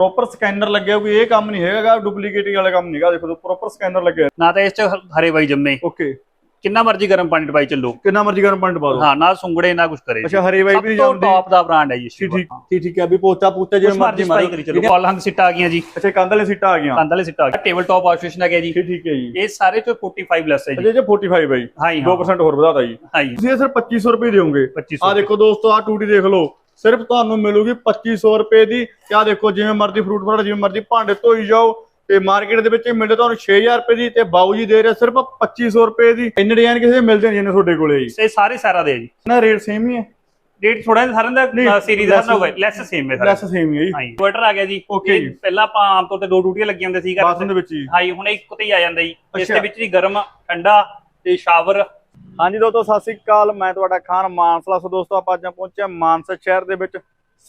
Proper scanner ਲੱਗਿਆ ਕੋਈ ਇਹ ਕੰਮ ਨਹੀਂ ਹੈਗਾ ਡੁਪਲੀਕੇਟਿੰਗ ਵਾਲਾ ਕੰਮ ਨਹੀਂਗਾ ਦੇਖੋ ਪ੍ਰੋਪਰ ਸਕੈਨਰ ਲੱਗਿਆ ਨਾ ਤਾਂ ਇਸ ਚ ਹਰੇ ਬਾਈ ਜੰਮੇ। ਓਕੇ ਕਿੰਨਾ ਮਰਜ਼ੀ ਗਰਮ ਪਾਣੀ ਬਾਈ ਚੱਲੋ। ਕਿੰਨਾ ਮਰਜ਼ੀ ਗਰਮ ਪੰਡ ਪਾ ਦੋ ਹਾਂ ਨਾ ਸੁੰਗੜੇ ਨਾ ਕੁਝ ਕਰੇ। ਅੱਛਾ ਹਰੇ ਬਾਈ ਵੀ ਜਾਂਦੀ। ਟੌਪ ਦਾ ਬ੍ਰਾਂਡ ਹੈ ਜੀ ਠੀਕ ਠੀਕ ਠੀਕ ਹੈ ਵੀ ਪੋਚਾ ਪੂਚਾ ਜਿਵੇਂ ਮਰਜ਼ੀ ਮਾਰੋ। ਕਰੀ ਚਲੋ। ਕਾਲ ਹੰਗ ਸਿੱਟਾ ਆ ਗਈਆਂ ਜੀ। ਅੱਛਾ ਕੰਧ ਵਾਲੇ ਸੀਟਾਂ ਆ ਗਈਆਂ। ਕੰਧ ਵਾਲੇ ਸਿੱਟਾ ਆ ਗਿਆ ਟੇਬਲ ਟਾਪ ਵਾਸ਼ਵੇਸ਼ਨ ਆ ਗਿਆ ਜੀ। ਠੀਕ ਠੀਕ ਹੈ ਜੀ। ਇਹ ਸਾਰੇ ਤੋਂ 45 ਲੈਸ ਹੈ ਜੀ। ਅਜੇ ਜੇ 45 ਬਾਈ। ਹਾਂ। ਜੀ ਹਾਂ 2% ਹੋਰ ਵਧਾਤਾ ਜੀ। ਹਾਂ ਜੀ ਤੁਸੀਂ ਇਹ ਸਿਰਫ 2500 ਰੁਪਏ 2500 ਆ ਦੇਖੋ ਦੋਸਤੋ ਆ ਟੂਟੀ ਦੇਖ ਲਓ। ਸਿਰਫ ਤੁਹਾਨੂੰ ਮਿਲੂਗੀ 2500 ਰੁਪਏ ਦੀ। ਆਹ ਦੇਖੋ ਜਿਵੇਂ ਮਰਜ਼ੀ ਫਰੂਟ ਫਰਾਟ ਜਿਵੇਂ ਮਰਜ਼ੀ ਭਾਂਡੇ ਧੋਈ ਜਾਓ ਤੇ ਮਾਰਕੀਟ ਦੇ ਵਿੱਚ ਮਿਲਦੇ ਤੁਹਾਨੂੰ 6000 ਰੁਪਏ ਦੀ ਤੇ ਬਾਊ ਜੀ ਦੇ ਰਹੇ ਸਿਰਫ 2500 ਰੁਪਏ ਦੀ। ਇੰਨੇ ਡਿਜ਼ਾਈਨ ਕਿਸੇ ਮਿਲਦੇ ਨਹੀਂ ਜਿੰਨੇ ਤੁਹਾਡੇ ਕੋਲੇ ਜੀ। ਇਹ ਸਾਰੇ ਸਾਰਾ ਦੇ ਆ ਜੀ। ਨਾ ਰੇਟ ਸੇਮ ਹੀ ਹੈ। ਰੇਟ ਥੋੜਾ ਜਿਹਾ ਸਾਰਿਆਂ ਦਾ ਸੀਰੀਜ਼ ਦਾ ਨਾ ਹੋਵੇ ਲੈਸ ਸੇਮ ਹੈ ਸਾਰੇ ਲੈਸ ਸੇਮ ਹੀ ਹੈ ਜੀ। ਹਾਂ ਜੀ ਇਨਵਰਟਰ ਆ ਗਿਆ ਜੀ। ਇਹ ਜੀ। ਪਹਿਲਾਂ ਆਪਾਂ ਆਮ ਤੌਰ ਤੇ ਦੋ ਟੂਟੀਆਂ ਲੱਗੀਆਂ ਹੁੰਦੀਆਂ ਸੀ ਘਰ ਬਾਥਰੂਮ ਦੇ ਵਿੱਚ ਹੁਣ ਇੱਕ ਤੇ ਹੀ ਆ ਜਾਂਦਾ ਜੀ। ਇਸ। ਦੇ ਵਿੱਚ ਜੀ ਗਰਮ ਠੰਡਾ ਤੇ ਸ਼ਾਵਰ ਹਾਂਜੀ ਦੋਸਤੋ ਸਤਿ ਸ੍ਰੀ ਅਕਾਲ। ਮੈਂ ਤੁਹਾਡਾ ਖਾਨ ਮਾਨਸਲਾ। ਸੋ ਦੋਸਤੋ ਆਪਾਂ ਅੱਜ ਪਹੁੰਚੇ ਮਾਨਸਾ ਸ਼ਹਿਰ ਦੇ ਵਿੱਚ।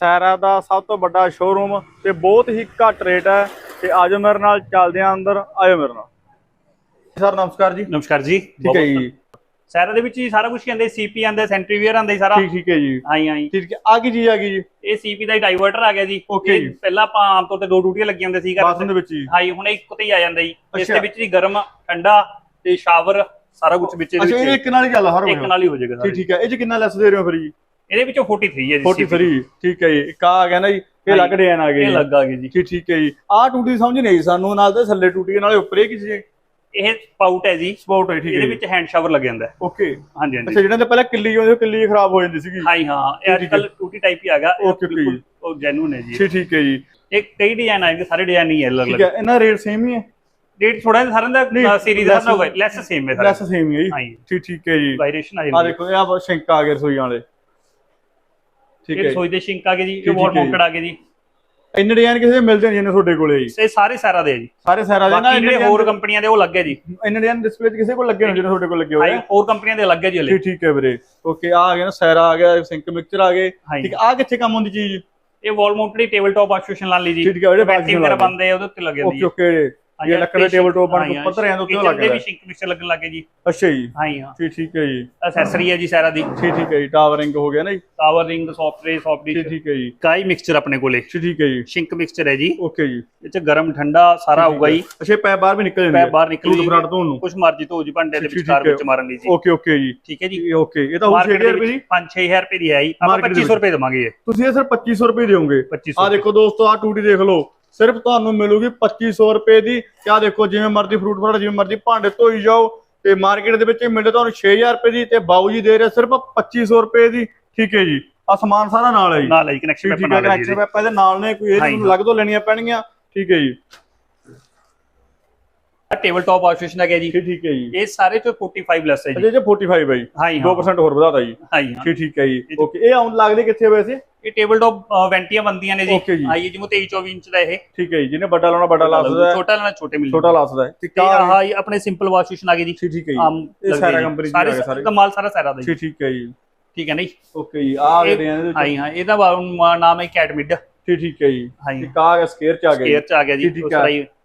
ਸੈਰਾ ਦਾ ਸਭ ਤੋਂ ਵੱਡਾ ਸ਼ੋਰੂਮ ਤੇ ਬਹੁਤ ਹੀ ਘੱਟ ਰੇਟ ਹੈ। ਤੇ ਆਜੋ ਮੇਰੇ ਨਾਲ ਚੱਲਦੇ ਆਂ ਅੰਦਰ। ਆਜੋ ਮੇਰੇ ਨਾਲ। ਸਰ ਨਮਸਕਾਰ ਜੀ। ਨਮਸਕਾਰ ਜੀ। ਠੀਕ ਹੈ ਜੀ। ਸਾਰਾ ਦੇ ਵਿੱਚ ਜੀ ਸਾਰਾ ਕੁਝ ਕਹਿੰਦੇ ਸੀਪੀ ਆਂਦਾ ਸੈਂਟਰੀ ਵੇਅਰ ਆਂਦਾ ਜੀ ਸਾਰਾ। ਠੀਕ ਠੀਕ ਹੈ ਜੀ। ਹਾਂ ਜੀ ਹਾਂ ਜੀ ਠੀਕ ਹੈ। ਆ ਕੀ ਚੀਜ਼ ਆ ਗਈ ਜੀ। ਇਹ ਸੀਪੀ ਦਾ ਡਾਈਵਰਟਰ ਆ ਗਿਆ ਜੀ। ਇਹ ਜੀ। ਪਹਿਲਾਂ ਆਪਾਂ ਆਮ ਤੌਰ ਤੇ ਦੋ ਟੂਟੀਆਂ ਲੱਗੀਆਂ ਹੁੰਦੀਆਂ ਸੀ ਘਰ ਬਾਥਰੂਮ ਦੇ ਵਿੱਚ ਹੀ ਹਾਂ ਜੀ ਹੁਣ ਇੱਕ ਤੇ ਹੀ ਆ ਜਾਂਦਾ ਜੀ। ਇਸ। ਦੇ ਵਿੱਚ ਜੀ ਗਰਮ ਠੰਡਾ ਤੇ ਸ਼ਾਵਰ ਸਾਰਾ ਕੁਝ ਵਿੱਚ ਅੱਛਾ ਇਹ ਇੱਕ ਨਾਲ ਹੀ ਚੱਲ ਹਰ ਇੱਕ ਨਾਲ ਹੀ ਹੋ ਜਾਏਗਾ ਠੀਕ ਸਾਰੇ ਠੀਕ ਹੈ। ਇਹ ਚ ਕਿੰਨਾ ਲੈਸ ਦੇ ਰਹੇ ਹੋ ਫਿਰ ਜੀ? ਇਹਦੇ ਵਿੱਚੋਂ 43 ਹੈ ਜੀ CP 43 ਠੀਕ ਹੈ ਜੀ। ਇੱਕ ਆ ਗਿਆ ਨਾ ਜੀ ਇਹ ਲੱਗ ਡਿਜ਼ਾਈਨ ਆ ਗਏ ਇਹ ਲੱਗਾ ਗਿਆ ਜੀ। ਠੀਕ ਠੀਕ ਹੈ ਜੀ। ਆਹ ਟੂਟੀ ਸਮਝ ਨਹੀਂ ਆਈ ਸਾਨੂੰ ਨਾਲ ਤੇ ਥੱਲੇ ਟੂਟੀ ਨਾਲੇ ਉੱਪਰ ਇਹ ਕੀ ਇਹ ਪਾਊਟ ਹੈ ਜੀ। ਸਪਾਊਟ ਹੈ ਠੀਕ ਹੈ ਇਹਦੇ ਵਿੱਚ ਹੈਂਡ ਸ਼ਾਵਰ ਲੱਗ ਜਾਂਦਾ ਓਕੇ ਹਾਂਜੀ ਹਾਂਜੀ। ਅੱਛਾ ਜਿਹੜਾ ਤੇ ਪਹਿਲਾਂ ਕਿੱਲੀ ਉਹ ਕਿੱਲੀ ਖਰਾਬ ਹੋ ਜਾਂਦੀ ਸੀਗੀ। ਹਾਂ। ਹਾਂ ਇਹ ਅੱਜ ਕੱਲ ਟੂਟੀ ਟਾਈਪ ਹੀ ਆ Okay, okay ਬਿਲਕੁਲ ਉਹ ਜੈਨੂਨ ਹੈ ਜੀ। ਠੀਕ ਠੀਕ ਹੈ ਜੀ। ਇਹ ਕਈ ਡਿਜ਼ਾਈਨ ਆਏਗੇ ਸਾਰੇ ਡਿਜ਼ਾਈਨ ਹੈ ਅਲੱਗ ਠੀਕ ਅਲੱਗ ਹੈ ਇਹਨਾਂ ਰੇਟ ਸੇਮ ਹੀ ਹੈ? ਰੇਟ ਥੋੜਾ ਜਿਹਾ ਸਾਰਿਆਂ ਨਹੀਂ, ਦਾ ਸੀਰੀਜ਼ ਦਾ ਹੋਵੇ ਲੈਸ ਸੇਮ ਹੈ ਸਾਰੇ। ਲੈਸ ਸੇਮ ਹੀ ਹੈ ਜੀ। ਠੀਕ ਠੀਕ ਹੈ ਜੀ। ਵਾਈਰੇਸ਼ਨ ਆ ਆ ਜਾਂਦੀ ਹੈ। ਦੇਖੋ ਇਹ ਆ ਸ਼ਿੰਕ ਆ ਗਏ ਰਸੋਈਆਂ ਵਾਲੇ। ਠੀਕ ਇਹ ਹੈ ਰਸੋਈ ਦੇ ਸ਼ਿੰਕ ਆ ਗਏ ਜੀ ਇਹ ਵਾਲ ਮਾਊਂਟਡ ਆ ਗਏ ਜੀ। ਇੰਨੇ ਡਿਜ਼ਾਈਨ ਕਿਸੇ ਦੇ ਮਿਲਦੇ ਨਹੀਂ ਜਿੰਨੇ ਤੁਹਾਡੇ ਕੋਲੇ ਜੀ। ਇਹ ਸਾਰੇ ਸਾਰਾ ਦੇ ਆ ਜੀ। ਸਾਰੇ ਸਾਰਾ ਦੇ ਨਾ ਜਿਹੜੇ ਹੋਰ ਕੰਪਨੀਆਂ ਦੇ ਉਹ ਲੱਗੇ ਜੀ। ਇੰਨੇ ਡਿਜ਼ਾਈਨ ਡਿਸਪਲੇ ਕਿਸੇ ਕੋਲ ਲੱਗੇ ਹੋਣ ਜਿਹਨੇ ਤੁਹਾਡੇ ਕੋਲ ਲੱਗੇ ਹੋਏ ਆ? ਹੋਰ ਕੰਪਨੀਆਂ ਦੇ ਲੱਗੇ ਜੀ ਹਲੇ। ਠੀਕ ਠੀਕ ਹੈ ਵੀਰੇ। ਓਕੇ ਆ ਗਿਆ ਨਾ ਸੈਰਾ ਆ ਗਿਆ ਸਿੰਕ ਮਿਕਸਚਰ ਆ ਗਏ। ਠੀਕ ਆ ਕਿੱਥੇ ਕੰਮ ਹੁੰਦੀ ਚੀਜ਼? ਇਹ wall mounted table top washbasin ਲਾ ਲਈ ਜੀ। ਠੀਕ ਹੈ, ਜਿਹੜੇ ਵਗੈਰਾ। ਬੰਦੇ ਆ ਉਹਦੇ ਉੱਤੇ ਲੱਗੇ ਓਕੇ ਜੀ ਓਕੇ। ਇਹ ਲੱਕੜ ਦੇ ਟੇਬਲ ਟੋਪ ਬਣ ਕੇ ਪੱਤਰ ਆਂ ਤੋਂ ਕਿਉਂ ਲੱਗ ਵੀ ਰਿਹਾ ਸ਼ਿੰਕ ਮਿਕਸਰ ਲੱਗਣ ਲੱਗੇ ਜੀ। ਅੱਛਾ ਜੀ। ਹਾਂ ਜੀ ਹਾਂ ਠੀਕ ਠੀਕ ਹੈ ਜੀ। ਅਸੈਸਰੀ ਹੈ ਜੀ ਸਾਰਾ ਦੀ। ਠੀਕ ਠੀਕ ਹੈ ਜੀ ਟਾਵਰਿੰਗ ਹੋ ਗਿਆ ਨਾ ਜੀ। ਟਾਵਰ ਰਿੰਗ ਸੌਫਟਵੇਅਰ ਸੌਫਟ ਠੀਕ ਡਿਸ਼ ਠੀਕ ਹੈ ਜੀ। ਕਾਈ ਮਿਕਸਚਰ ਆਪਣੇ ਕੋਲੇ? ਠੀਕ ਠੀਕ ਹੈ ਜੀ। ਸ਼ਿੰਕ ਮਿਕਸਚਰ ਹੈ ਜੀ। ਓਕੇ ਜੀ। ਇਹ ਚ ਗਰਮ ਠੰਡਾ ਸਾਰਾ ਆਊਗਾ ਜੀ। ਅੱਛਾ ਪੈ ਬਾਹਰ ਵੀ ਨਿਕਲ ਜਾਂਦੇ ਪੈ ਬਾਹਰ ਨਿਕਲ ਫਰੂਟ ਫਰਾਟ ਧੋਣ ਨੂੰ। ਕੁਝ ਮਰਜ਼ੀ ਤੋਂ ਜੀ ਭਾਂਡੇ ਦੇ ਵਿਚਕਾਰ ਹੈ। ਵਿੱਚ ਮਾਰਨ ਲਈ ਜੀ। ਓਕੇ ਓਕੇ ਜੀ। ਠੀਕ ਹੈ ਜੀ। ਓਕੇ। ਇਹ ਤਾਂ ਹੁਣ ਮਾਰਕੀਟ 6000 ਦੇ ਰੁਪਏ ਦੀ 5-6000 ਰੁਪਏ ਦੀ ਆਈ। ਆਪਾਂ Market ਦੇ 2500 ਰੁਪਏ ਦੇਵਾਂਗੇ। ਤੁਸੀਂ ਇਹ ਸਿਰਫ 2500 ਰੁਪਏ 2500 ਆ ਦੇਖੋ ਦੋਸਤੋ ਆ ਟੂਟੀ ਦੇਖ ਲਓ। ਸਿਰਫ ਤੁਹਾਨੂੰ ਮਿਲੂਗੀ 2500 ਰੁਪਏ ਦੀ। ਤੇ ਆ ਦੇਖੋ ਜਿਵੇਂ ਮਰਜ਼ੀ ਫਰੂਟ ਫਰਾਟ ਜਿਵੇਂ ਮਰਜ਼ੀ ਭਾਂਡੇ ਧੋਈ ਜਾਓ ਤੇ ਮਾਰਕੀਟ ਦੇ ਵਿੱਚ ਇਹ ਮਿਲਦੇ ਤੁਹਾਨੂੰ 6000 ਰੁਪਏ ਦੀ ਤੇ ਬਾਊ ਜੀ ਦੇ ਰਹੇ ਸਿਰਫ 2500 ਰੁਪਏ ਦੀ। ਠੀਕ ਹੈ ਜੀ। ਆ ਸਮਾਨ ਸਾਰਾ ਨਾਲ ਹੈ ਜੀ। ਨਾਲ ਹੈ ਜੀ ਕਨੈਕਸ਼ਨ ਠੀਕ ਪੈਪ ਠੀਕ ਹੈ ਨਾਲ ਹੈ ਜੀ। ਕਨੈਕਸ਼ਨ ਪੈਪ ਇਹਦੇ ਨਾਲ ਨੇ ਕੋਈ ਇਹ। ਲੱਗ ਤੋਂ ਲੈਣੀਆਂ ਪੈਣਗੀਆਂ। ਠੀਕ ਹੈ ਜੀ। ਟੇਬਲ ਟਾਪ ਵਾਸ਼ਵੇਸ਼ਨ ਆ ਗਿਆ ਜੀ। ਠੀਕ ਹੈ ਜੀ। ਇਹ ਸਾਰੇ ਤੋਂ 45 ਲੈਸ ਹੈ ਜੀ। ਜੇ 45 ਹੈ ਜੀ। ਹਾਂ ਜੀ ਹਾਂ। 2% ਹੋਰ ਵਧਾਤਾ ਜੀ। ਹਾਂ ਠੀਕ ਠੀਕ ਹੈ ਜੀ। ਓਕੇ ਇਹ ਆਉਣ ਲੱਗਦੇ ਕਿੱਥੇ ਵੈਸੇ? ਇਹ ਟੇਬਲ ਟਾਪ ਵੈਂਟੀਆਂ ਬੰਦੀਆਂ ਨੇ ਜੀ। ਆਈਏ ਜਿਵੇਂ 23 24 ਇੰਚ ਦਾ ਇਹ। ਠੀਕ ਹੈ ਜੀ ਜਿਹਨੇ ਵੱਡਾ ਲਾਉਣਾ ਵੱਡਾ ਲਾ ਸਕਦਾ ਹੈ। ਛੋਟਾ ਲੈਣਾ ਛੋਟੇ ਮਿਲ ਛੋਟਾ ਲਾ ਸਕਦਾ ਹੈ। ਤੇ ਤੇ ਆਹ ਆਪਣੇ ਸਿੰਪਲ ਵਾਸ਼ਵੇਸ਼ਨ ਆ ਗਈ ਜੀ। ਠੀਕ ਹੈ ਜੀ। ਆਮ ਇਹ ਸਾਰਾ। ਕੰਪਨੀ ਦੀ ਸਾਰੇ ਆ ਸਾਰੇ। ਕਮਾਲ ਸਾਰਾ ਸਾਰਾ ਦਾ ਜੀ। ਠੀਕ ਹੈ ਜੀ। ਠੀਕ ਹੈ ਨਹੀਂ ਓਕੇ ਜੀ ਆ ਗਏ ਨੇ ਹਾਂ ਹਾਂ ਇਹਦਾ ਨਾਮ ਹੈ ਕੈਟਮਿਡ ਠੀਕ ਠੀਕ ਹੈ ਜੀ। ਆ ਗਿਆ ਸਕੇਅਰ ਚ ਆ ਗਿਆ ਸਕੇਅਰ ਚ ਆ ਗਿਆ ਜੀ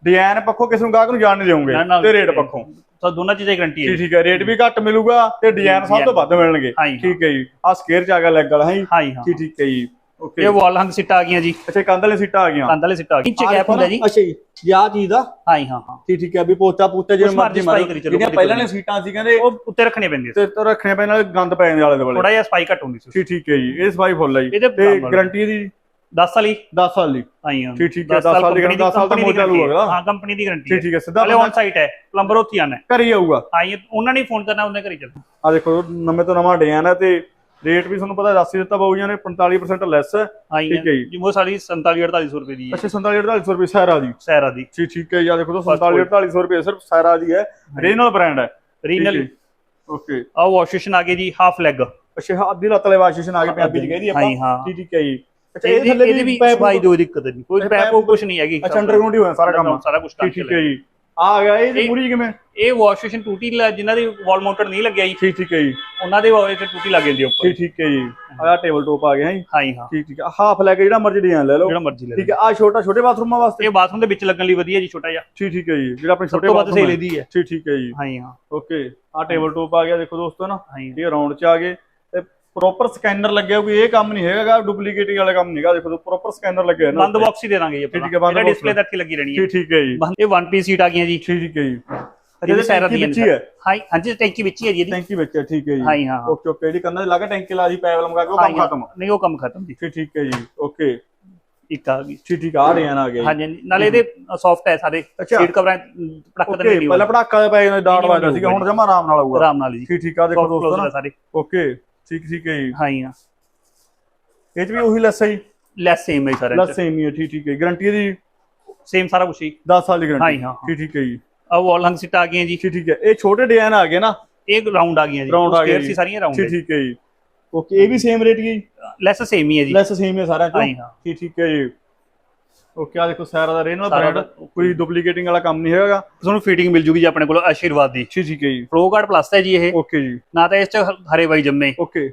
ਡਿਜ਼ਾਈਨ ਪੱਖੋਂ ਕਿਸ ਨੂੰ ਗਾਹਕ ਨੂੰ ਜਾਣ ਨਹੀਂ ਨਾ, ਤੇ ਰੇਟ ਪੱਖੋਂ। ਤਾਂ ਦੋਨਾਂ ਚੀਜ਼ਾਂ ਦੀ ਗਾਰੰਟੀ ਹੈ ਠੀਕ ਹੈ ਰੇਟ ਵੀ ਘੱਟ ਮਿਲੂਗਾ ਤੇ ਡਿਜ਼ਾਈਨ ਸਭ ਤੋਂ ਵੱਧ ਮਿਲਣਗੇ। ਠੀਕ ਹੈ ਜੀ। ਆ ਸਕੇਅਰ ਚ ਆ ਗਿਆ ਲੈਗ ਵਾਲਾ ਹੈ ਜੀ? ਹਾਂ ਜੀ ਹਾਂ। ਠੀਕ ਠੀਕ ਹੈ ਜੀ। ਓਕੇ ਇਹ ਵਾਲ ਹੰਗ ਸਿੱਟਾ ਆ ਗਈਆਂ ਜੀ। ਅੱਛਾ ਕੰਧ ਵਾਲੇ ਸੀਟਾਂ ਆ ਗਈਆਂ। ਕੰਧ ਵਾਲੇ ਸਿੱਟਾ ਆ ਗਈ ਇੰਚ ਗੈਪ ਹੁੰਦਾ ਜੀ। ਅੱਛਾ ਜੀ ਆ ਚੀਜ਼ ਦਾ ਹਾਂ ਜੀ ਹਾਂ ਹਾਂ। ਠੀਕ ਠੀਕ ਹੈ ਵੀ ਪੋਚਾ ਪੂਚਾ ਜਿਵੇਂ ਮਰਜ਼ੀ ਮਰਜ਼ੀ ਮਾਰੋ। ਸਫ਼ਾਈ ਕਰੀ ਚਲੋ, ਜਿਹੜੀਆਂ ਪਹਿਲਾਂ ਨੇ ਸੀਟਾਂ ਸੀ ਕਹਿੰਦੇ ਉਹ ਉੱਤੇ ਰੱਖਣੇ ਪੈਂਦੇ ਸੀ। ਤੇ ਤੇ ਰੱਖਣੇ ਪੈਣ ਨਾਲ ਗੰਦ ਪੈ ਜਾਂਦੇ ਆਲੇ ਦੁਆਲੇ ਥੋੜਾ ਜਿਹਾ ਸਫ਼ਾਈ ਘੱਟ ਹੁੰਦੀ ਸੀ। ਠੀਕ ਠੀਕ ਹੈ ਜੀ ਇਹ ਸਫ਼ਾਈ ਫੁੱਲ ਹੈ ਜੀ। ਇਹਦੇ ਤੇ। ਗਾਰੰਟੀ ਦੀ 10 ਸਾਲੀ 10 ਸਾਲ ਦੀ ਹਾਂ। ਜੀ ਹਾਂ ਠੀਕ, ਠੀਕ ਹੈ, 10 ਸਾਲ ਦੀ company 10 ਸਾਲ ਦੀ ਮੋਟਾ ਹੈ। ਲਊਗਾ। ਹਾਂ ਕੰਪਨੀ ਦੀ ਗਾਰੰਟੀ ਠੀਕ ਠੀਕ ਹੈ ਸਿੱਧਾ ਹਲੇ ਔਨ ਸਾਈਟ ਹੈ ਪਲੰਬਰ ਉੱਥੇ ਆਣਾ ਘਰ ਹੀ ਆਊਗਾ। ਹਾਂ ਜੀ ਉਹਨਾਂ ਨੇ ਫੋਨ ਕਰਨਾ ਉਹਨੇ ਘਰੀ ਚੱਲ ਆ ਦੇਖੋ ਨਵੇਂ ਤੋਂ ਨਵਾਂ ਡਿਜ਼ਾਈਨ ਹੈ ਤੇ ਰੇਟ ਵੀ ਤੁਹਾਨੂੰ ਪਤਾ ਦੱਸ ਹੀ ਦਿੱਤਾ ਬਾਊ ਜੀ ਨੇ 45% ਲੈਸ ਹੈ ਹਾਂ ਠੀਕ ਹੈ। ਜੀ। ਜਿਵੇਂ ਸਾਡੀ 47 4800 ਰੁਪਏ ਦੀ ਹੈ। ਅੱਛਾ 47 4800 ਰੁਪਏ ਸੈਰਾ ਦੀ। ਸੈਰਾ ਦੀ। ਠੀਕ ਠੀਕ ਹੈ ਆ ਦੇਖੋ 47 4800 ਰੁਪਏ ਸਿਰਫ ਸੈਰਾ ਦੀ ਹੈ। ਰੀਜਨਲ ਬ੍ਰਾਂਡ ਹੈ। ਰੀਨਲ ਓਕੇ ਆ ਵਾਸ਼ੇਸ਼ਨ ਆ ਗਈ ਜੀ ਹਾਫ ਲੈਗ ਅੱਛਾ ਅੱਧੀ ਲੱਤ ਵਾਲੇ ਵਾਸ਼ੇਸ਼ਨ ਆ ਕੇ ਪੰਜਾਬੀ ਚ ਕਹਿੰਦੀ ਆਪਾਂ। ਹਾਂ ਹਾਂ। ਠੀਕ ਠੀਕ ਹੈ ਜੀ। ਅੱਛਾ ਇਹ ਥੱਲੇ ਵੀ ਪੈਪ- ਸਫ਼ਾਈ ਦੀ ਦਿੱਕਤ ਨਹੀਂ ਕੋਈ ਪੈਪ ਪੈਪ- ਕੁਝ ਨਹੀਂ ਹੈਗੀ। ਅੱਛਾ ਅੰਡਰਗਰਾਉਂਡ ਹੀ ਹੋਇਆ ਸਾਰਾ ਕੰਮ। ਸਾਰਾ ਕੁਝ ਠੀਕ ਠੀਕ ਹੈ ਜੀ। ਆ ਗਿਆ ਇਹ ਪੂਰੀ ਕਿਵੇਂ? ਇਹ ਵਾਸ਼ੇਸ਼ਨ ਟੂਟੀ ਲ- ਜਿਨ੍ਹਾਂ ਦੀ ਵਾਲ ਮਾਊਂਟਡ ਨਹੀਂ ਲੱਗਿਆ ਜੀ। ਠੀਕ ਠੀਕ ਹੈ ਜੀ। ਉਹਨਾਂ ਦੇ ਵਾਲੇ ਤੇ ਟੂਟੀ ਲੱਗ ਜਾਂਦੀ ਉੱਪਰ। ਠੀਕ ਠੀਕ ਹੈ ਜੀ। ਆ ਟੇਬਲ ਟੋਪ ਆ ਗਿਆ ਜੀ। ਹਾਂ ਹਾਂ। ਠੀਕ ਠੀਕ ਹੈ। ਹਾਫ ਲੈ ਕੇ ਜਿਹੜਾ ਮਰਜ਼ੀ ਡਿਜ਼ਾਈਨ ਲੈ ਲਓ। ਜਿਹੜਾ ਮਰਜ਼ੀ ਲੈ ਠੀਕ ਹੈ ਆ ਛੋਟਾ ਛੋਟੇ ਬਾਥਰੂਮਾਂ ਵਾਸਤੇ। ਇਹ ਬਾਥਰੂਮ ਦੇ ਵਿੱਚ ਲੱਗਣ ਲਈ ਵਧੀਆ ਜੀ ਛੋਟਾ ਜਿਹਾ। ਠੀਕ ਠੀਕ ਹੈ ਜੀ। ਜਿਹੜਾ ਆਪਣੇ ਛੋਟੇ ਵੱਧ bathroom ਸੇਲ ਹੈ। ਠੀਕ ਠੀਕ ਹੈ ਜੀ। ਹਾਂ ਹਾਂ। ਓਕੇ ਆ ਟੇਬਲ ਟੋਪ ਆ ਗਿਆ ਦੇਖੋ ਦੋਸਤੋ ਨਾ। ਇਹ ਰਾਉਂਡ ਚ ਆ ਗਏ। ਪ੍ਰੋਪਰ ਸਕੈਨਰ ਲੱਗਿਆ ਕੋਈ ਇਹ ਕੰਮ ਨਹੀਂ ਹੈਗਾ ਡੁਪਲੀਕੇਟਿੰਗ ਵਾਲਾ ਕੰਮ ਨਹੀਂਗਾ ਦੇਖੋ ਪ੍ਰੋਪਰ ਸਕੈਨਰ ਲੱਗਿਆ ਇਹਨਾਂ ਬੰਦ ਬਾਕਸ ਹੀ ਦੇ ਦਾਂਗੇ ਜੀ ਠੀਕ ਹੈ, ਆਪਣਾ ਬੰਦ ਇਹਦਾ box ਡਿਸਪਲੇ ਤਾਂ ਇੱਥੇ ਲੱਗੀ ਰਹਿਣੀ ਹੈ। ਠੀਕ ਠੀਕ ਹੈ ਜੀ। ਇਹ 1 ਪੀਸ ਸੀਟ ਆ ਗਈਆਂ ਜੀ। ਠੀਕ ਹੈ ਜੀ। ਟੈਂਕੀ ਦੀਆਂ ਵਿੱਚ ਹੀ ਹੈ। ਹਾਂਜੀ ਟੈਂਕੀ ਵਿੱਚ ਹੀ ਹੈ ਜੀ ਇਹਦੀ। ਟੈਂਕੀ ਵਿੱਚ ਹੈ ਠੀਕ ਹੈ ਜੀ। ਹਾਂ ਹਾਂ। ਓਕੇ ਓਕੇ ਜਿਹੜੀ ਕੰਨਾਂ 'ਚ ਲੱਗਾ ਟੈਂਕੀ ਲਾ ਦੀ ਪੈਪ ਲਮਕਾ ਕੇ ਉਹ ਕੰਮ ਖਤਮ। ਨਹੀਂ ਉਹ ਕੰਮ ਖਤਮ ਜੀ। ਠੀਕ ਠੀਕ ਹੈ ਜੀ ਓਕੇ। ਇੱਕ ਆ ਗਈ। ਠੀਕ ਠੀਕ ਆ ਰਹੇ ਆ ਗਏ ਹਾਂਜੀ ਨਾਲੇ ਇਹਦੇ ਸੌਫਟ ਹੈ ਸਾਰੇ। ਸੀਟ ਕਵਰਾਂ ਪੜਕ ਤਾਂ ਨਹੀਂ ਪਹਿਲਾਂ ਪੜਾਕਾ ਦੇ ਪੈ ਜਾਂਦਾ ਡਾਟ ਵੱਜਦਾ ਸੀਗਾ ਹੁਣ ਜਮਾ ਆਰਾਮ ਨਾਲ ਆਊਗਾ। ਆਰਾਮ ਨਾਲ ਜੀ। ਠੀਕ ਠੀਕ ਆ ਦੇਖੋ ਦੋਸਤੋ ਨਾ। ਸਾਰੇ। ਓਕੇ। ਠੀਕ ਠੀਕ ਹੈ ਜੀ। ਹਾਂ ਜੀ ਹਾਂ। ਇਹ ਚ ਵੀ ਉਹੀ ਲੈਸ ਹੈ ਜੀ? ਲੈਸ ਸੇਮ ਹੈ ਜੀ ਸਾਰਿਆਂ ਲੈਸ ਸੇਮ ਹੀ ਹੈ ਠੀਕ ਠੀਕ ਹੈ। ਗਾਰੰਟੀ ਦੀ ਸੇਮ ਸਾਰਾ ਕੁਝ ਹੀ 10 ਸਾਲ ਦੀ ਹਾਂ ਗਾਰੰਟੀ ਜੀ, ਹਾਂ, ਹਾਂ। ਠੀਕ ਠੀਕ ਹੈ ਜੀ। ਆ ਵਾਲ ਹੰਗ ਸੀਟ ਆ ਗਈਆਂ ਜੀ। ਠੀਕ ਠੀਕ ਹੈ। ਇਹ ਛੋਟੇ ਡਿਜ਼ਾਈਨ ਆ ਗਏ ਨਾ? ਇਹ ਰਾਉਂਡ ਆ ਗਈਆਂ ਜੀ। ਰਾਉਂਡ ਆ ਗਏ ਜੀ। ਸੀ ਸਾਰੀਆਂ ਰਾਉਂਡ ਠੀਕ ਹੈ ਠੀਕ ਹੈ ਜੀ। ਓਕੇ ਇਹ ਵੀ ਸੇਮ ਰੇਟ ਹੀ ਲੈਸ ਸੇਮ ਹੀ ਹੈ ਜੀ। ਲੈਸ ਸੇਮ ਹੈ ਸਾਰਿਆਂ ਹਾਂ ਜੀ, ਚੋਂ ਹਾਂ। ਠੀਕ ਠੀਕ ਹੈ ਜੀ। ਓਕੇ ਆ ਦੇਖੋ ਸਾਰਾ ਦਾ ਰੇਨਲ ਸਾਰਾ ਬ੍ਰਾਂਡ ਕੋਈ ਡੁਪਲੀਕੇਟਿੰਗ ਵਾਲਾ ਕੰਮ ਨਹੀਂ ਹੈਗਾ। ਤੁਹਾਨੂੰ ਫਿਟਿੰਗ ਮਿਲ ਜੂਗੀ ਜੀ ਆਪਣੇ ਕੋਲ ਆਸ਼ੀਰਵਾਦ ਦੀ। ਠੀਕ ਠੀਕ ਹੈ ਜੀ। ਪ੍ਰੋ ਕਾਰਡ ਪਲੱਸ ਹੈ ਜੀ ਇਹ। ਓਕੇ ਜੀ। ਨਾ ਤਾਂ ਇਸ ਚ ਹਰੇ ਬਾਈ ਜੰਮੇ। ਓਕੇ।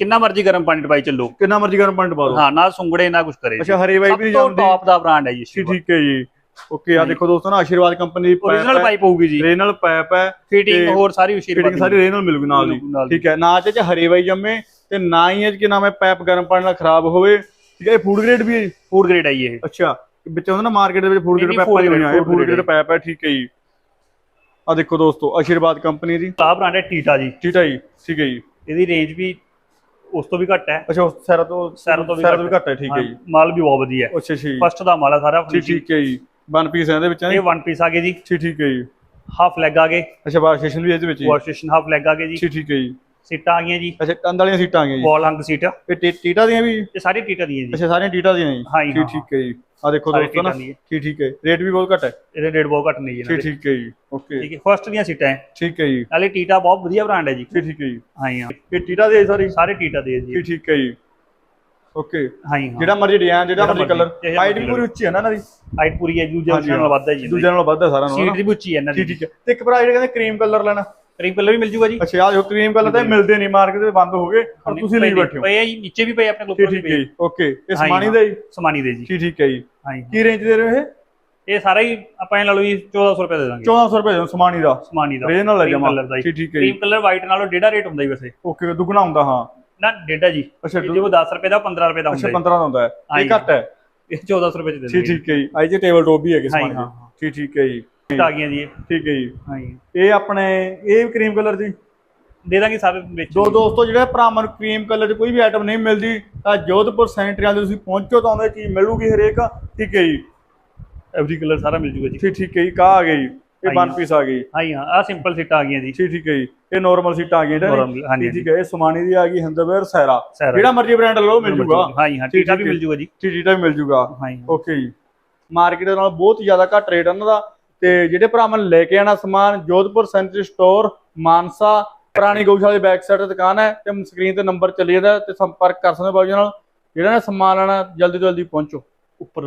ਕਿੰਨਾ ਮਰਜ਼ੀ ਗਰਮ ਪਾਣੀ ਟਪਾਈ ਚੱਲੋ। ਕਿੰਨਾ ਮਰਜ਼ੀ ਗਰਮ ਪੰਡ ਪਾ ਦਿਓ ਹਾਂ ਨਾ ਸੁੰਗੜੇ ਨਾ ਕੁਝ ਕਰੇ। ਅੱਛਾ ਹਰੇ ਬਾਈ ਵੀ ਤੋਂ ਜਾਂਦੀ। ਟੌਪ ਦਾ ਬ੍ਰਾਂਡ ਹੈ ਜੀ ਠੀਕ ਠੀਕ ਹੈ ਜੀ। ਓਕੇ ਆ ਦੇਖੋ ਦੋਸਤੋ ਨਾ ਆਸ਼ੀਰਵਾਦ ਕੰਪਨੀ ਦੀ ਓਰੀਜਨਲ ਪਾਈਪ ਹੋਊਗੀ ਜੀ। ਰੇਨਲ ਪਾਈਪ ਹੈ ਫਿਟਿੰਗ ਹੋਰ ਸਾਰੀ ਆਸ਼ੀਰਵਾਦ ਫਿਟਿੰਗ ਸਾਰੀ ਰੇਨਲ ਮਿਲੂਗੀ ਨਾਲ ਦੀ। ਠੀਕ ਹੈ ਨਾ ਚ ਹਰੇ ਬਾਈ ਜੰਮੇ ਤੇ ਨਾ ਹੀ ਇਹ ਕਿ ਨਾਮ ਹੈ ਪਾਈਪ ਗਰਮ ਪਾਣੀ ਨਾਲ ਖਰਾਬ ਹੋਵੇ। ਠੀਕ ਹੈ ਇਹ ਫੂਡ ਗ੍ਰੇਡ ਵੀ ਹੈ ਜੀ? ਫੂਡ ਗ੍ਰੇਡ ਆਈ ਇਹ। ਅੱਛਾ ਵਿੱਚ ਹੁੰਦਾ ਨਾ ਮਾਰਕੀਟ ਦੇ ਵਿੱਚ ਫੂਡ ਗ੍ਰੇਡ ਹੋਈਆਂ ਇਹ food ਫੂਡ ਗ੍ਰੇਡ ਪਾਈਪ ਹੈ ਠੀਕ ਹੈ ਜੀ। ਆ ਦੇਖੋ ਦੋਸਤੋ ਆਸ਼ੀਰਵਾਦ ਕੰਪਨੀ ਦੀ ਆ ਬ੍ਰਾਂਡ ਹੈ ਟੀਟਾ ਜੀ। ਹੈ ਜੀ ਠੀਕ ਹੈ ਜੀ। ਇਹਦੀ ਰੇਂਜ ਵੀ ਉਸ ਤੋਂ ਵੀ ਘੱਟ ਹੈ। ਅੱਛਾ ਸੈਰਾ ਤੋਂ ਸੈਰਾ ਤੋਂ ਵੀ ਸੈਰਾ ਤੋਂ ਵੀ ਘੱਟ ਹੈ ਠੀਕ ਹੈ ਜੀ। ਮਾਲ ਵੀ ਬਹੁਤ ਵਧੀਆ ਹੈ। ਅੱਛਾ ਜੀ। ਫਸਟ ਦਾ ਮਾਲ ਹੈ ਸਾਰਾ ਠੀਕ ਹੈ ਜੀ। ਵਨ ਪੀਸ ਇਹਦੇ ਵਿੱਚ ਹੈ ਇਹ ਵਨ ਪੀਸ ਆ ਗਏ ਜੀ। ਠੀਕ ਠੀਕ ਹੈ ਜੀ। ਹਾਫ ਲੈਗ ਆ ਗਏ। ਅੱਛਾ ਵਾਸ਼ ਸਟੇਸ਼ਨ ਵੀ ਇਹਦੇ ਵਿੱਚ ਹੀ ਵਾਸ਼ ਸਟੇਸ਼ਨ ਹਾਫ ਲੈਗ ਆ ਗਏ ਜੀ। ਠੀਕ ਠੀਕ ਹੈ ਜੀ। ਸੀਟਾਂ ਆ ਗਈਆਂ ਜੀ। ਅੱਛਾ ਕੰਧ ਵਾਲੀਆਂ ਸੀਟਾਂ ਆ ਗਈਆਂ ਜੀ। ਵਾਲ ਹੰਗ ਸੀਟ ਇਹ ਇਹ ਟੀਟਾ ਦੀਆਂ ਵੀ? ਸਾਰੀ ਟੀਟਾ ਦੀਆਂ ਜੀ। ਅੱਛਾ ਸਾਰੀਆਂ ਟੀਟਾ ਦੀਆਂ ਜੀ। ਹਾਂ ਜੀ, ਠੀਕ ਹਾਂ, ਠੀਕ ਹੈ ਜੀ। ਆ ਦੇਖੋ ਸਾਰੀ ਦੋਸਤੋ ਨਾ। ਠੀਕ ਠੀਕ ਹੈ ਰੇਟ ਵੀ ਬਹੁਤ ਘੱਟ ਹੈ। ਇਹਦੇ ਰੇਟ ਬਹੁਤ ਘੱਟ ਨਹੀਂ ਜੀ ਠੀਕ ਠੀਕ ਹੈ ਜੀ ਓਕੇ। ਠੀਕ ਹੈ ਫਸਟ ਦੀਆਂ ਸੀਟਾਂ ਹੈ। ਠੀਕ ਹੈ ਜੀ। ਨਾਲੇ ਟੀਟਾ ਬਹੁਤ ਵਧੀਆ ਬ੍ਰਾਂਡ ਹੈ ਜੀ। ਠੀਕ ਠੀਕ ਹੈ ਜੀ। ਹਾਂ ਹਾਂ। ਇਹ ਟੀਟਾ ਦੀ ਸਾਰੀ? ਸਾਰੇ ਟੀਟਾ ਦੇ ਜੀ। ਠੀਕ ਠੀਕ ਹੈ ਜੀ। ਓਕੇ। ਹਾਂ ਹਾਂ। ਜਿਹੜਾ ਮਰਜ਼ੀ ਡਿਜ਼ਾਈਨ ਜਿਹੜਾ ਮਰਜ਼ੀ ਕਲਰ ਹਾਈਟ ਵੀ ਪੂਰੀ ਉੱਚੀ ਹੈ ਨਾ ਇਹਨਾਂ ਦੀ। ਹਾਈਟ ਪੂਰੀ ਹੈ ਦੂਜੇ ਨਾਲੋਂ ਵੱਧ ਹੈ ਜੀ ਦੂਜੇ ਨਾਲੋਂ ਵੱਧ ਹੈ ਸਾਰਿਆਂ ਨਾਲੋਂ ਸੀਟ ਵੀ ਉੱਚੀ ਹੈ ਇਹਨਾਂ ਦੀ। ਠੀਕ ਠੀਕ ਹੈ। ਤੇ ਇੱਕ ਭਰਾ ਜਿਹੜੇ ਕਹਿੰਦੇ ਕਰੀਮ ਕਲਰ ਲੈਣਾ। ਕਰੀਮ ਕਲਰ ਵੀ ਮਿਲ ਜੂਗਾ ਜੀ। ਅੱਛਾ ਆ ਦੇਖੋ ਕਰੀਮ ਕਲਰ ਤਾਂ ਮਿਲਦੇ ਨਹੀਂ ਮਾਰਕੀਟ ਦੇ ਬੰਦ ਹੋ ਗਏ ਪਰ ਤੁਸੀਂ ਲਈ ਬੈਠੇ ਹੋ। ਪਏ ਆ ਜੀ ਨੀਚੇ ਵੀ ਪਏ ਆਪਣੇ ਕੋਲ ਠੀਕ ਠੀਕ ਹੈ ਜੀ ਓਕੇ ਇਹ ਜੀ, ਸਮਾਨੀ। ਦਾ ਜੀ? ਸਮਾਨੀ ਦੇ ਜੀ। ਠੀਕ ਠੀਕ ਹੈ ਜੀ। ਜੀ ਕੀ ਰੇਂਜ ਦੇ ਰਹੇ ਹੋ ਇਹ? ਇਹ ਸਾਰਾ ਹੀ ਆਪਾਂ ਇਹ ਲਾ ਲਓ ਜੀ 1400 ਰੁਪਏ ਦੇ ਦਾਂਗੇ। 1400 ਰੁਪਏ ਦਾ ਸਮਾਨੀ ਦਾ। ਸਮਾਨੀ ਦਾ। Original ਹੈ Cream ਜਮਾਂ। colour ਦਾ ਜੀ। ਠੀਕ- ਠੀਕ ਹੈ ਜੀ। ਕਰੀਮ ਕਲਰ ਵਾਈਟ ਨਾਲੋਂ ਡੇਢਾ ਰੇਟ ਹੁੰਦਾ ਜੀ ਵੈਸੇ। ਓਕੇ ਦੁੱਗਣਾ ਹੁੰਦਾ ਹਾਂ। ਨਾ ਡੇਢਾ ਜੀ। ਅੱਛਾ, ਜੇ ਉਹ 10 ਰੁਪਏ ਦਾ 15 ਰੁਪਏ ਦਾ ਅੱਛਾ ਹੁੰਦਾ 15 ਦਾ ਹੁੰਦਾ ਹੈ। ਇਹ ਜੀ। ਘੱਟ ਹੈ? ਜੀ। ਇਹ 1400 ਰੁਪਏ ਚ ਦੇ ਠੀਕ ਦਾਂਗੇ ਠੀਕ ਹੈ ਜੀ। ਆਈ ਜੀ ਟੇਬਲ ਟੋਪ ਵੀ ਹੈਗੇ ਹਾਂ ਜੀ, ਹਾਂ, ਦੇ ਠੀਕ ਠੀਕ ਹੈ ਜੀ। ਆ ਗਈਆਂ ਜੀ। ਇਹ। ਠੀਕ ਹੈ ਜੀ। ਹਾਂ ਜੀ ਇਹ ਆਪਣੇ ਇਹ ਕਰੀਮ ਕਲਰ ਦੀ ਦੇ ਦਾਂਗੇ ਸਾਰੇ ਵਿੱਚ। ਦੋ ਦੋਸਤੋ ਜਿਹੜੇ ਭਰਾਵਾਂ ਨੂੰ ਕਰੀਮ ਕਲਰ 'ਚ ਕੋਈ ਵੀ ਆਈਟਮ ਨਹੀਂ ਮਿਲਦੀ ਤਾਂ ਜੋਧਪੁਰ ਸੈਂਟਰ ਵਾਲੇ ਤੁਸੀਂ ਪਹੁੰਚੋ ਤਾਂ ਉਹਦੇ ਚੀਜ਼ ਮਿਲੂਗੀ ਹਰੇਕ। ਠੀਕ ਹੈ ਜੀ। ਐਵਰੀ ਕਲਰ ਸਾਰਾ ਮਿਲ ਜੂਗਾ ਜੀ। ਠੀਕ ਠੀਕ ਹੈ ਜੀ। ਕਾ ਆ ਗਈ ਇਹ ਵਨ ਪੀਸ ਆ ਗਈ। ਹਾਂ ਜੀ ਹਾਂ ਆ ਸਿੰਪਲ ਸੀਟਾਂ ਆ ਗਈਆਂ ਜੀ। ਠੀਕ ਠੀਕ ਹੈ ਜੀ। ਇਹ ਨਾਰਮਲ ਸੀਟਾਂ ਆ ਗਈਆਂ Normal, ਇਹਦਾ ਹਾਂਜੀ, ਠੀਕ ਹੈ। ਇਹ ਸਮਾਨੀ ਦੀ ਆ ਗਈ ਹਿੰਦਵੇਅਰ ਸੈਰਾ ਸੈਰਾ। ਜਿਹੜਾ ਮਰਜ਼ੀ ਬ੍ਰਾਂਡ ਲਓ ਮਿਲ ਜੂਗਾ। ਹਾਂ ਜੀ ਹਾਂ ਠੀਕ- ਟੀਟਾ ਵੀ ਠੀਕ ਮਿਲ ਜੂਗਾ ਜੀ। ਠੀਕ ਠੀਕ ਵੀ ਮਿਲ ਜੂਗਾ। ਹਾਂ। ਜੀ ਓਕੇ ਜੀ। ਮਾਰਕੀਟ ਨਾਲ ਬਹੁਤ ਜ਼ਿਆਦਾ ਘੱਟ ਰੇਟ ਉਹਨਾਂ ਦਾ। ਤੇ ਜਿਹੜੇ ਭਰਾਵਾਂ ਨੇ ਲੈ ਕੇ ਆਣਾ ਸਮਾਨ, ਜੋਧਪੁਰ ਸੈਂਟਰ ਸਟੋਰ ਮਾਨਸਾ, ਪੁਰਾਣੀ ਗਊਸ਼ਾਲਾ ਦੀ ਬੈਕ ਸਾਈਡ ਤੇ ਦੁਕਾਨ ਹੈ ਤੇ ਸਕਰੀਨ ਤੇ ਨੰਬਰ ਚੱਲੀ ਜਾਂਦਾ ਤੇ ਸੰਪਰਕ ਕਰ ਸਕਦੇ ਹੋ ਬਾਬੂ ਜੀ ਨਾਲ। ਜਿਹੜਾ ਨੇ ਸਮਾਨ ਲੈਣਾ ਜਲਦੀ ਤੋਂ ਜਲਦੀ ਪਹੁੰਚੋ। ਉੱਪਰ